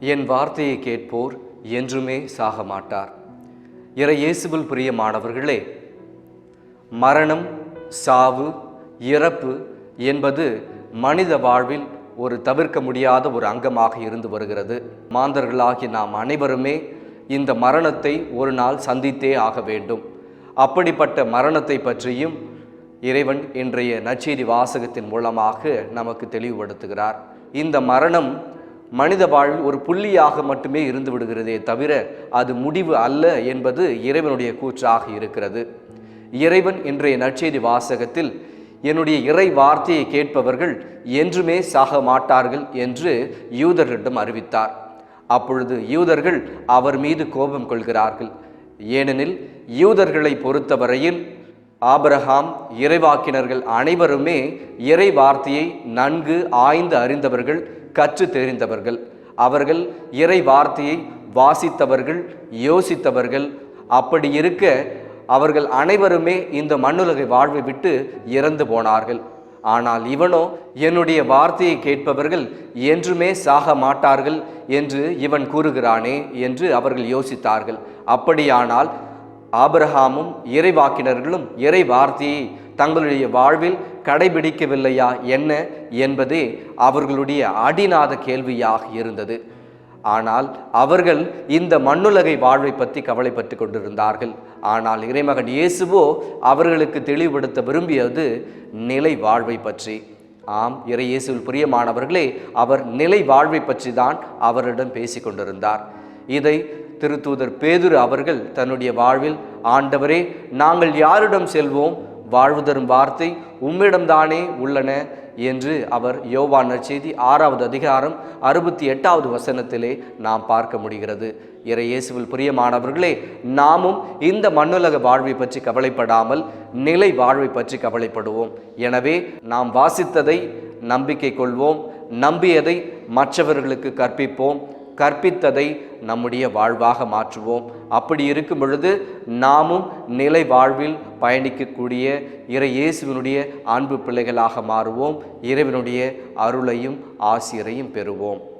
என் வார்த்தையை கேட்போர் என்றுமே சாக மாட்டார். இயேசுபில் பிரிய பிரியமானவர்களே மரணம் சாவு இறப்பு என்பது மனித வாழ்வில் ஒரு தவிர்க்க முடியாத ஒரு அங்கமாக இருந்து வருகிறது. மாந்தர்களாகி நாம் அனைவருமே இந்த மரணத்தை ஒரு நாள் சந்தித்தே ஆக வேண்டும். அப்படிப்பட்ட மரணத்தை பற்றியும் இறைவன் இன்றைய நற்செய்தி வாசகத்தின் மூலமாக நமக்கு தெளிவுபடுத்துகிறார். இந்த மரணம் மனித வாழ்வில் ஒரு புள்ளியாக மட்டுமே இருந்து விடுகிறதே தவிர அது முடிவு அல்ல என்பது இறைவனுடைய கூற்றாக இருக்கிறது. இறைவன் இன்றைய நற்செய்தி வாசகத்தில் என்னுடைய இறை வார்த்தையை கேட்பவர்கள் என்றுமே சாக மாட்டார்கள் என்று யூதர்களிடம் அறிவித்தார். அப்பொழுது யூதர்கள் அவர் மீது கோபம் கொள்கிறார்கள். ஏனெனில் யூதர்களை பொறுத்தவரையில் ஆபரஹாம் இறைவாக்கினர்கள் அனைவருமே இறை வார்த்தையை நன்கு ஆய்ந்து அறிந்தவர்கள் கற்று தெரிந்தவர்கள். அவர்கள் இறை வார்த்தையை வாசித்தவர்கள் யோசித்தவர்கள். அப்படி இருக்க அவர்கள் அனைவருமே இந்த மண்ணுலகை வாழ்வை விட்டு இறந்து போனார்கள். ஆனால் இவனோ என்னுடைய வார்த்தையை கேட்பவர்கள் என்றுமே சாக மாட்டார்கள் என்று இவன் கூறுகிறானே என்று அவர்கள் யோசித்தார்கள். அப்படியானால் ஆபிரஹாமும் இறைவாக்கினர்களும் இறை வார்த்தையை தங்களுடைய வாழ்வில் கடைபிடிக்கவில்லையா என்ன என்பதே அவர்களுடைய அடிநாத கேள்வியாக இருந்தது. ஆனால் அவர்கள் இந்த மண்ணுலகை வாழ்வை பற்றி கவலைப்பட்டு கொண்டிருந்தார்கள். ஆனால் இறைமகன் இயேசுவோ அவர்களுக்கு தெளிவுபடுத்த விரும்பியது நிலை வாழ்வை பற்றி. ஆம் இறை இயேசுவில் பிரியமானவர்களே அவர் நிலை வாழ்வை பற்றி தான் அவரிடம் பேசி கொண்டிருந்தார். இதை திருத்தூதர் பேதுரு அவர்கள் தன்னுடைய வாழ்வில் ஆண்டவரே நாங்கள் யாரிடம் செல்வோம்? வாழ்வு தரும் வார்த்தை உம்மிடம்தானே உள்ளன என்று அவர் யோவான் நற்செய்தி ஆறாவது அதிகாரம் அறுபத்தி எட்டாவது வசனத்திலே நாம் பார்க்க முடிகிறது. இறை இயேசுவில் பிரியமானவர்களே நாமும் இந்த மண்ணுலக வாழ்வை பற்றி கவலைப்படாமல் நிலை வாழ்வை பற்றி கவலைப்படுவோம். எனவே நாம் வாசித்ததை நம்பிக்கை கொள்வோம். நம்பியதை மற்றவர்களுக்கு கற்பிப்போம். கற்பித்ததை நம்முடைய வாழ்வாக மாற்றுவோம். அப்படி இருக்கும் பொழுது நாமும் நிலை வாழ்வில் பயணிக்கக்கூடிய இறை இயேசுவினுடைய அன்பு பிள்ளைகளாக மாறுவோம். இறைவனுடைய அருளையும் ஆசிரியரையும் பெறுவோம்.